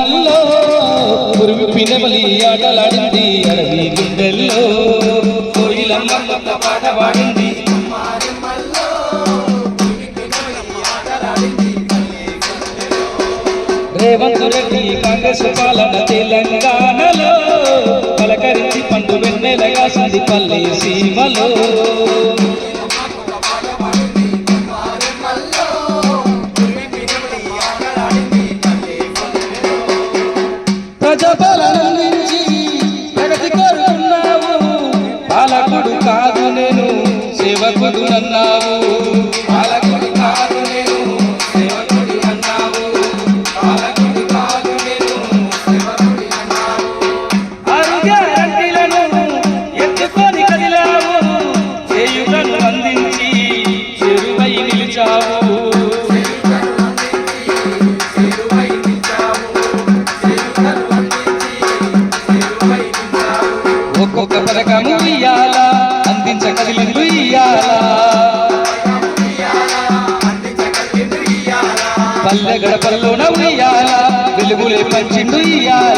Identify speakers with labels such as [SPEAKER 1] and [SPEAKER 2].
[SPEAKER 1] అల్లో ఆటలాడింది. అడవి గుండెల్లో కోయిలమ్మ కొత్త పాట పాడింది. రేవంత్ రెడ్డి కాంగ్రెస్ పాలన తెలంగాణలో పలకరించి పండు వెన్నెలగా సంది పల్లె సీమలో. ప్రజాపాలన ప్రగతి కోరుకున్నావు పాలకుడు కాదు నేను సేవకుడు అన్నావు పాలకుడు కాదు నేను సేవకుడు అన్నావు పాలకుడు కాదు నేను సేవకుడు అన్నావు ఎత్తుకొని కదిలావు. చేయుటను అందించి చెరువై నిలిచావు. ఒక్కొక్క పథకము ఇయ్యాలా? అందించ కదిలిందు ఇయ్యాలా? పల్లె గడపలలోన ఉయ్యాలా? వెలుగులే పంచిండు ఇయ్యాలా?